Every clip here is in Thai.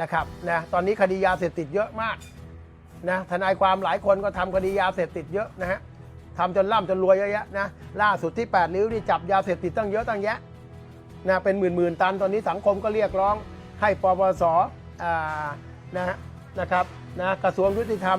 นะครับนะตอนนี้คดียาเสพติดเยอะมากนะทนายความหลายคนก็ทำคดียาเสพติดเยอะนะฮะทำจนร่ำจนรวยเยอะแยะนะล่าสุดที่8ริ้วนี่จับยาเสพติดตั้งเยอะตั้งแยะนะเป็นหมื่นหมื่นๆตันตอนนี้สังคมก็เรียกร้องให้ปปสอ่านะฮะนะครับนะกระทรวงยุติธรรม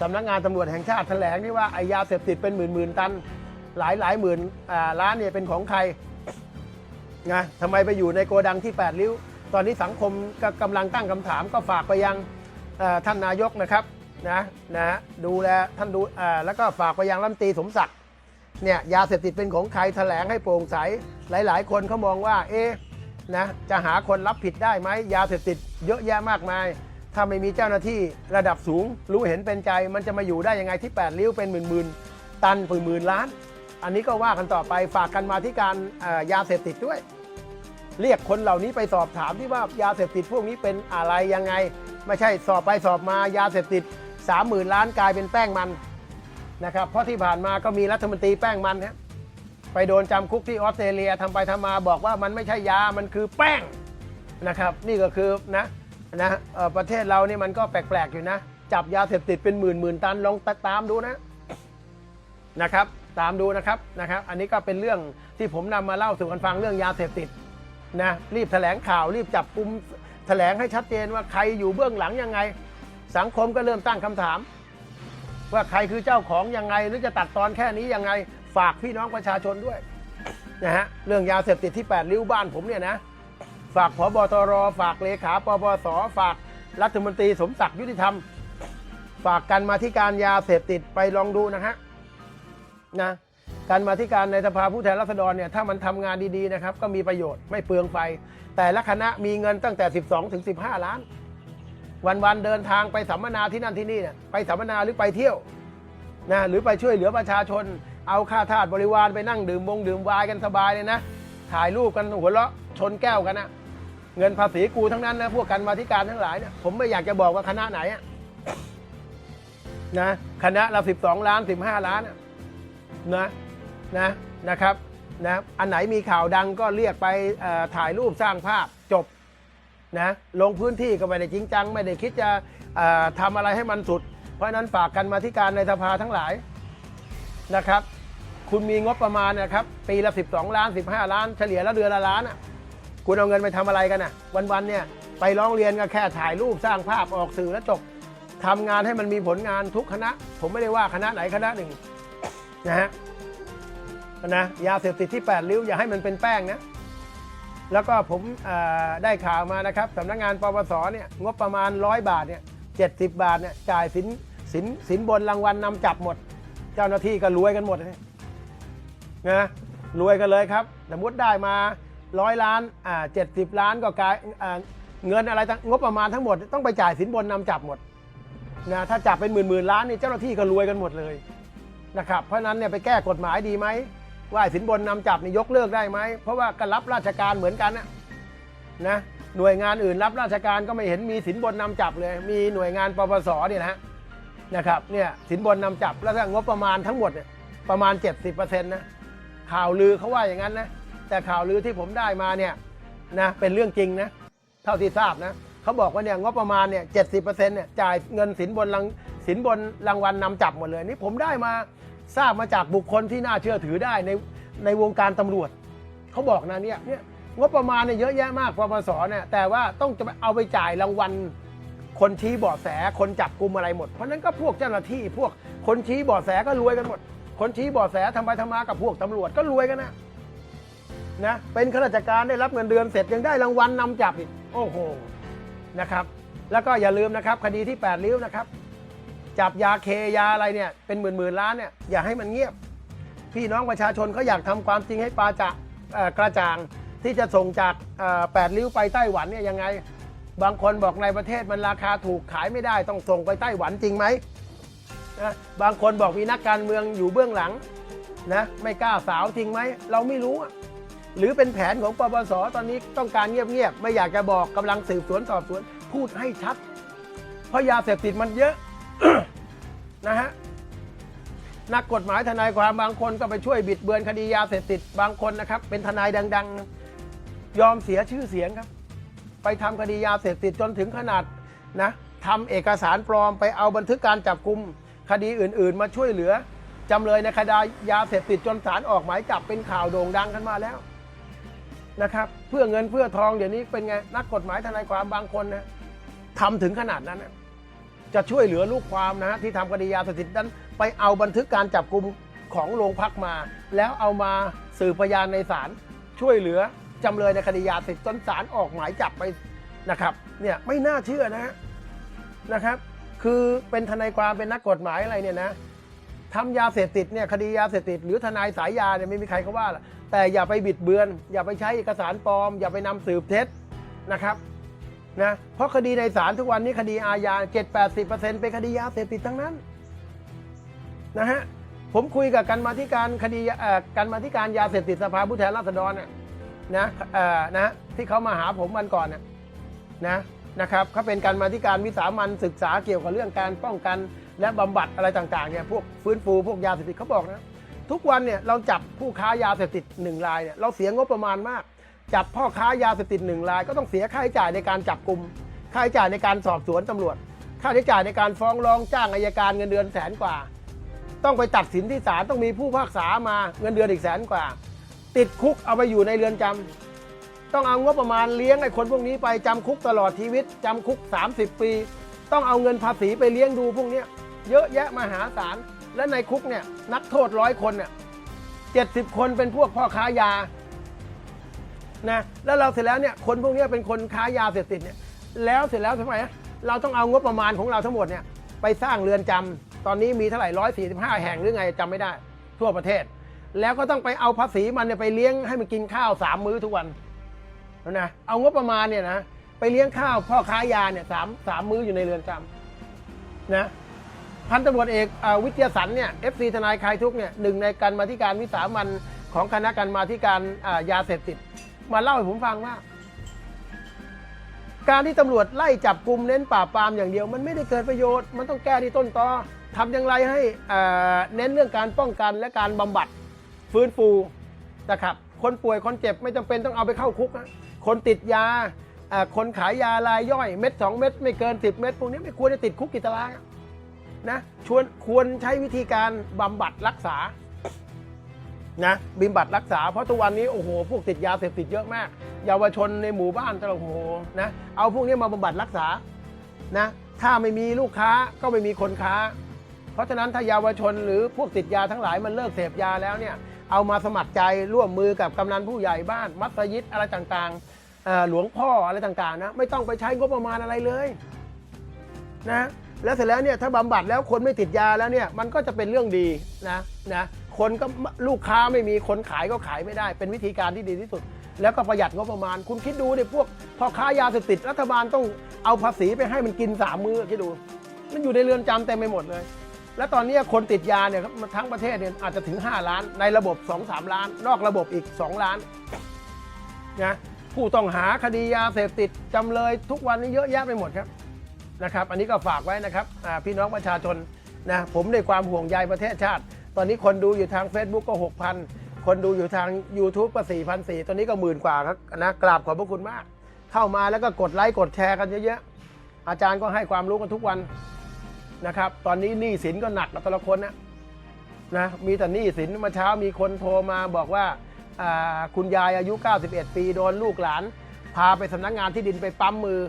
สำนักงานตำรวจแห่งชาติแถลงที่ว่าไอยาเสพติดเป็นหมื่นหมื่นๆตันหลายหลายหมื่นล้านเนี่ยเป็นของใครนะทำไมไปอยู่ในโกดังที่ 8 ริ้ว ตอนนี้สังคมก็กำลังตั้งคำถามก็ฝากไปยังท่านนายกนะครับนะนะดูแลท่านดูแล้วก็ฝากไปยังรัฐมนตรีสมศักดิ์เนี่ยยาเสพติดเป็นของใครแถลงให้โปร่งใสหลาย ๆ คนเขามองว่าเอ๊ะนะจะหาคนรับผิดได้ไหมยาเสพติดเยอะแยะมากมาย ถ้าไม่มีเจ้าหน้าที่ระดับสูง รู้เห็นเป็นใจมันจะมาอยู่ได้ยังไงที่ 8 ริ้วเป็นหมื่นๆตันหมื่นล้าน อันนี้ก็ว่ากันต่อไปฝากกันมาที่การยาเสพติดด้วย เรียกคนเหล่านี้ไปสอบถามที่ว่ายาเสพติดพวกนี้เป็นอะไรยังไง ไม่ใช่สอบไปสอบมายาเสพติด 30,000 ล้านกลายเป็นแป้งมันนะครับเพราะที่ผ่านมาก็มีรัฐมนตรีแป้งมันฮะไปโดนจำคุกที่ออสเตรเลียทำไปทำมาบอกว่ามันไม่ใช่ยามันคือแป้งนะครับนี่ก็คือนะนะประเทศเรานี่มันก็แปลกๆอยู่นะ จับยาเสพติดเป็นหมื่นหมื่นตันลองตามดูนะนะครับ ตามดูนะครับนะครับ อันนี้ก็เป็นเรื่องที่ผมนำมาเล่าสู่กันฟังเรื่องยาเสพติด นะรีบแถลงข่าวรีบจับกุมแถลงให้ชัดเจนว่าใครอยู่เบื้องหลังยังไง สังคมก็เริ่มตั้งคำถาม ว่าใครคือเจ้าของยังไง หรือจะตัดตอนแค่นี้ยังไงฝากพี่น้องประชาชนด้วยนะฮะเรื่องยาเสพติดที่ 8 ริ้วบ้านผมเนี่ยนะฝากพบตรฝากเลขาปปสฝากรัฐมนตรีสมศักดิ์ยุติธรรม ฝากกันมาที่การยาเสพติดไปลองดูนะฮะนะ การมาที่การในสภาผู้แทนราษฎรเนี่ยถ้ามันทำงานดีๆนะครับก็มีประโยชน์ไม่เปลืองไฟ แต่ละคณะมีเงินตั้งแต่ 12ถึง15 ล้าน วันๆเดินทางไปสัมมนาที่นั่นที่นี่เนี่ยไปสัมมนาหรือไปเที่ยวนะหรือไปช่วยเหลือประชาชน เอาค่าทาสบริวารไปนั่งดื่มวงดื่มวายกันสบายเลยนะ ถ่ายรูปกันหัวเราะชนแก้วกันนะเงินภาษีกูทั้งนั้นนะพวกกันมาธิการทั้งหลายเนี่ยผมไม่อยากจะบอกว่าคณะไหนนะคณะเรา12 ล้าน 15 ล้านนะ นะนะครับนะอันไหนมีข่าวดังก็เรียกไปถ่ายรูปสร้างภาพจบนะลงพื้นที่ก็ไม่ได้จริงจัง ไม่ได้คิดจะทำอะไรให้มันสุด เพราะนั้นฝากกันมาที่การในสภาทั้งหลายนะครับ คุณมีงบประมาณนะครับ ปีละ 12 ล้าน 15 ล้าน เฉลี่ยแล้วเดือนละล้านอะคุณเอาเงินไปทำอะไรกันอะ วันๆเนี่ยไปร้องเรียนก็แค่ถ่ายรูปสร้างภาพออกสื่อแล้วจบทำงานให้มันมีผลงานทุกคณะ ผมไม่ได้ว่าคณะไหนคณะหนึ่งนะฮะ นะยาเสพติดที่ 8 ริ้วอย่าให้มันเป็นแป้งนะ แล้วก็ผมได้ข่าวมานะครับสำนักงานปปสเนี่ยงบประมาณ 100 บาทเนี่ยเจ็ดสิบบาทเนี่ยจ่ายสินสินสินบนรางวัลนำจับหมด เจ้าหน้าที่ก็รวยกันหมดเลยนะรวยกันเลยครับสมมติได้มาร้อยล้านอ่าเจ็ดสิบล้านก็กลายเงินอะไรเงงบประมาณทั้งหมด ต้องไปจ่ายสินบนนำจับหมดนะถ้าจับเป็นหมื่นหมื่นล้านนี่เจ้าหน้าที่ก็รวยกันหมดเลยนะครับเพราะนั้นเนี่ยไปแก้กฎหมายดีไหม ว่าสินบนนำจับนี่ยกเลิกได้ไหมเพราะว่าก็รับราชการเหมือนกันนะนะหน่วยงานอื่นรับราชการก็ไม่เห็นมีสินบนนำจับเลย มีหน่วยงานปปสเนี่ยนะนะครับเนี่ยสินบนนำจับแล้วก็งบประมาณทั้งหมดเนี่ยประมาณ 70%นะข่าวลือเขาว่าอย่างนั้นนะแต่ข่าวลือที่ผมได้มาเนี่ยนะเป็นเรื่องจริงนะเท่าที่ทราบนะเขาบอกว่าเนี่ยงบประมาณเนี่ยเจ็ดสิบเปอร์เซ็นต์เนี่ยจ่ายเงินสินบนรางสินบนรางวัลนำจับหมดเลย นี่ผมได้มา ทราบมาจากบุคคลที่น่าเชื่อถือได้ในในวงการตำรวจเขาบอกนะเนี่ยเนี่ยงบประมาณเนี่ยเยอะแยะมากปปสเนี่ยแต่ว่าต้องจะเอาไปจ่ายรางวัลคนชี้เบาะแสคนจับกลุ่มอะไรหมด เพราะนั้นก็พวกเจ้าหน้าที่พวกคนชี้เบาะแสก็รวยกันหมด คนชี้เบาะแสทำไปทำมากับพวกตำรวจก็รวยกันนะนะเป็นข้าราชการได้รับเงินเดือนเสร็จยังได้รางวัลนำจับอีกโอ้โหนะครับ แล้วก็อย่าลืมนะครับคดีที่ 8 ริ้วนะครับ จับยาเคยาอะไรเนี่ยเป็นหมื่นหมื่นล้านเนี่ยอย่าให้มันเงียบ พี่น้องประชาชนเขาอยากทำความจริงให้ปาจะกระจ่างที่จะส่งจากแปดริ้วไปไต้หวันเนี่ยยังไง บางคนบอกในประเทศมันราคาถูกขายไม่ได้ต้องส่งไปไต้หวันจริงไหมนะบางคนบอกมีนักการเมืองอยู่เบื้องหลังนะไม่กล้าสาวจริงไหมเราไม่รู้ หรือเป็นแผนของปปสตอนนี้ต้องการเงียบๆไม่อยากจะบอกกำลังสืบสวนสอบสวนพูดให้ชัด เพราะยาเสพติดมันเยอะ นะฮะนักกฎหมายทนายความบางคนก็ไปช่วยบิดเบือนคดียาเสพติดบางคนนะครับ เป็นทนายดัง ๆ ยอมเสียชื่อเสียงครับ ไปทำคดียาเสพติดจนถึงขนาดนะทำเอกสารปลอมไปเอาบันทึกการจับกลุ่มคดีอื่น ๆ มาช่วยเหลือจำเลยในคดียาเสพติดจนศาลออกหมายจับเป็นข่าวโด่งดังกันมาแล้วนะครับ เพื่อเงินเพื่อทองเดี๋ยวนี้เป็นไงนักกฎหมายทนายความบางคนนะทำถึงขนาดนั้นนะ จะช่วยเหลือลูกความนะฮะที่ทำคดียาเสพติดนั้น ไปเอาบันทึกการจับกลุ่มของโรงพักมา แล้วเอามาสืบพยานในศาลช่วยเหลือจำเลยในคดียาเสพติดจนศาลออกหมายจับไปนะครับเนี่ยไม่น่าเชื่อนะฮะนะครับ คือเป็นทนายความเป็นนักกฎหมายอะไรเนี่ยนะทำยาเสพติดเนี่ยคดียาเสพติดหรือทนายสายยาเนี่ยไม่มีใครเขาว่าแต่อย่าไปบิดเบือน อย่าไปใช้เอกสารปลอม อย่าไปนำสืบเท็จนะครับ นะเพราะคดีในศาลทุกวันนี้คดีอาญา7-80%เป็นคดียาเสพติดทั้งนั้นนะฮะผมคุยกับกันมาธิการคดีเอ่อกันมาธิการยาเสพติดสภาผู้แทนราษฎรน่ะนะเอ่อนะที่เขามาหาผมวันก่อนน่ะนะนะครับเขาเป็นการมาธิการวิสามันศึกษาเกี่ยวกับเรื่องการป้องกัน และบำบัดอะไรต่างๆเนี่ยพวกฟื้นฟูพวกยาเสพติดเขาบอกนะทุกวันเนี่ยเราจับผู้ค้ายาเสพติดหนึ่งรายเนี่ยเราเสียงบประมาณมาก จับพ่อค้ายาเสพติดหนึ่งราย ก็ต้องเสียค่าใช้จ่ายในการจับกลุ่มค่าใช้จ่ายในการสอบสวนตำรวจ ค่าใช้จ่ายในการฟ้องร้องจ้างอายการเงินเดือนแสนกว่า ต้องไปตัดสินที่ศาลต้องมีผู้พากษามาเงินเดือนอีกแสนกว่า ติดคุกเอาไปอยู่ในเรือนจำต้องเอางบประมาณเลี้ยงไอ้คนพวกนี้ไปจำคุกตลอดชีวิตจำคุก 30 ปี ต้องเอาเงินภาษีไปเลี้ยงดูพวกนี้เยอะแยะมหาศาลและในคุกเนี่ยนักโทษร้อยคนเนี่ยเจ็ดสิบคนเป็นพวกพ่อค้ายา นะแล้วเราเสร็จแล้วเนี่ยคนพวกนี้เป็นคนค้ายาเสพติดเนี่ยแล้วเสร็จแล้วทำไมเราต้องเอางบประมาณของเราทั้งหมดเนี่ยไปสร้างเรือนจำตอนนี้มีเท่าไหร่ร้อยสี่สิบห้าแห่งหรือไงจำไม่ได้ ทั่วประเทศ แล้วก็ต้องไปเอาภาษีมันเนี่ยไปเลี้ยงให้มันกินข้าวสามมื้อทุกวันนะเอางบประมาณเนี่ยนะไปเลี้ยงข้าวพ่อค้ายาเนี่ยสามสามมื้ออยู่ในเรือนจำนะพันตำรวจเอกอวิทยาสันเนี่ยเอฟซีทนายคลายทุกเนี่ยหนึ่งในการมาธิการวิสามันของคณะกรรมาธิการอ่ายาเสพติด มาเล่าให้ผมฟังว่า การที่ตำรวจไล่จับกลุ่มเน้นปราบปรามอย่างเดียว มันไม่ได้เกิดประโยชน์ มันต้องแก้ที่ต้นตอทำอย่างไรให้เอ่อเน้นเรื่องการป้องกันและการบำบัดฟื้นฟูนะครับคนป่วยคนเจ็บไม่จำเป็นต้องเอาไปเข้าคุกนะคนติดยาคนขายยารายย่อยเม็ดสองเม็ดไม่เกิน 10 เม็ดพวกนี้ไม่ควรจะติดคุกกี่ตารางอะนะชวนควรใช้วิธีการบำบัดรักษา นะบิมบัดรักษาเพราะทุกวันนี้โอ้โหพวกติดยาเสพติดเยอะมาก เยาวชนในหมู่บ้านตลอดโอ้โหนะเอาพวกนี้มาบำบัดรักษานะถ้าไม่มีลูกค้าก็ไม่มีคนค้า เพราะฉะนั้นถ้าเยาวชนหรือพวกติดยาทั้งหลายมันเลิกเสพยาแล้วเนี่ยเอามาสมัครใจร่วมมือกับกำนันผู้ใหญ่บ้าน มัสยิดอะไรต่างๆหลวงพ่ออะไรต่างๆนะไม่ต้องไปใช้งบประมาณอะไรเลยนะ แล้วเสร็จแล้วเนี่ยถ้าบำบัดแล้วคนไม่ติดยาแล้วเนี่ยมันก็จะเป็นเรื่องดีนะนะคนก็ลูกค้าไม่มีคนขายก็ขายไม่ได้ เป็นวิธีการที่ดีที่สุด แล้วก็ประหยัดงบประมาณ คุณคิดดูดิพวกพ่อค้ายาเสพติดรัฐบาลต้องเอาภาษีไปให้มันกินสามมือคิดดู มันอยู่ในเรือนจำเต็มไปหมดเลย แล้วตอนนี้คนติดยาเนี่ยครับทั้งประเทศเนี่ยอาจจะถึง 5 ล้าน ในระบบ 2-3 ล้าน นอกระบบอีก 2 ล้านนะผู้ต้องหาคดียาเสพติดจำเลยทุกวันนี้เยอะแยะไปหมดครับ นะครับ อันนี้ก็ฝากไว้นะครับพี่น้องประชาชนนะผมในความห่วงใยประเทศชาติ ตอนนี้คนดูอยู่ทาง Facebook ก็ 6,000 คนดูอยู่ทาง YouTube ก็4,400ตอนนี้ก็หมื่นกว่าครับนะกราบขอบพระคุณมาก เข้ามาแล้วก็กดไลค์กดแชร์กันเยอะๆ อาจารย์ก็ให้ความรู้กันทุกวันนะครับ ตอนนี้หนี้สินก็หนักกับแต่ละคนนะนะมีแต่หนี้สินเมื่อเช้ามีคนโทรมาบอกว่าคุณยายอายุ 91 ปีโดนลูกหลาน พาไปสำนักงานที่ดินไปปั๊มมือ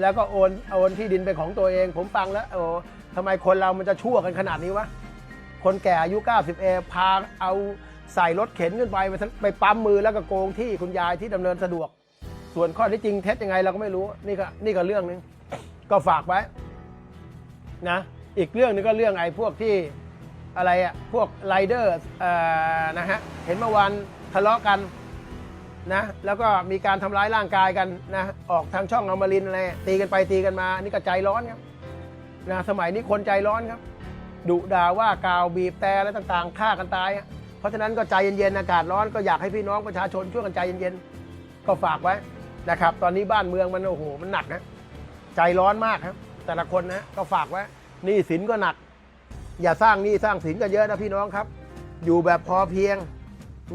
แล้วก็โอนโอนที่ดินไปของตัวเอง ผมฟังแล้วโอ้ทำไมคนเรามันจะชั่วกันขนาดนี้วะคนแก่อายุ 90 เอพาเอาใส่รถเข็นขึ้นไปไปไปปั๊มมือแล้วก็โกงที่คุณยายที่ดำเนินสะดวก ส่วนข้อที่จริงเท็จยังไงเราก็ไม่รู้นี่ก็นี่ก็เรื่องหนึงก็ฝากไว้นะอีกเรื่องนึงก็เรื่องไอ้พวกที่อะไรอะพวกไรเดอร์นะฮะเห็นเมื่อวานทะเลาะกัน นะแล้วก็มีการทำร้ายร่างกายกันนะออกทางช่องอมรินอะไรตีกันไปตีกันมาอันนี่ก็ใจร้อนครับนะสมัยนี้คนใจร้อนครับดุด่าว่ากาวบีบแต่อะไรต่างๆฆ่ากันตาย เพราะฉะนั้นก็ใจเย็นๆอากาศร้อนก็อยากให้พี่น้องประชาชนช่วยกันใจเย็นๆก็ฝากไว้นะครับ ตอนนี้บ้านเมืองมันโอ้โหมันหนักนะใจร้อนมากครับ แต่ละคนนะก็ฝากไว้หนี้สินก็หนัก อย่าสร้างหนี้สร้างสินก็เยอะนะพี่น้องครับ อยู่แบบพอเพียง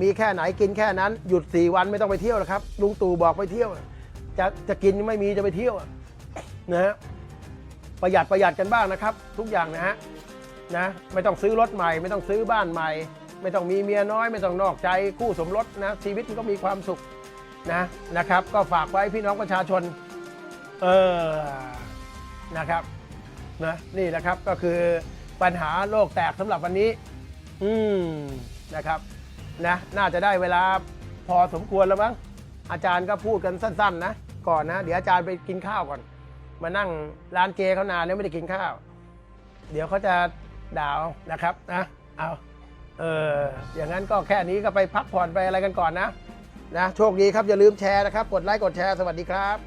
มีแค่ไหนกินแค่นั้น หยุด 4 วันไม่ต้องไปเที่ยวหรอกครับลุงตู่บอกไปเที่ยว จะจะกินไม่มีจะไปเที่ยวนะฮะประหยัดประหยัดกันบ้างนะครับ ทุกอย่างนะฮะนะไม่ต้องซื้อรถใหม่ ไม่ต้องซื้อบ้านใหม่ ไม่ต้องมีเมียน้อย ไม่ต้องนอกใจคู่สมรสนะชีวิตมันก็มีความสุขนะนะครับ ก็ฝากไว้พี่น้องประชาชนเออนะครับนะนี่นะครับก็คือปัญหาโลกแตกสำหรับวันนี้ อืมนะครับ นะน่าจะได้เวลาพอสมควรแล้วมั้งอาจารย์ก็พูดกันสั้น ๆ นะ ก่อนนะ เดี๋ยวอาจารย์ไปกินข้าวก่อน มานั่งร้านเกเขานานแล้วไม่ได้กินข้าว เดี๋ยวเขาจะด่าเอานะครับนะเอาเอออย่างนั้นก็แค่นี้ก็ไปพักผ่อนไปอะไรกันก่อนนะนะโชคดีครับอย่าลืมแชร์นะครับ กดไลค์กดแชร์สวัสดีครับ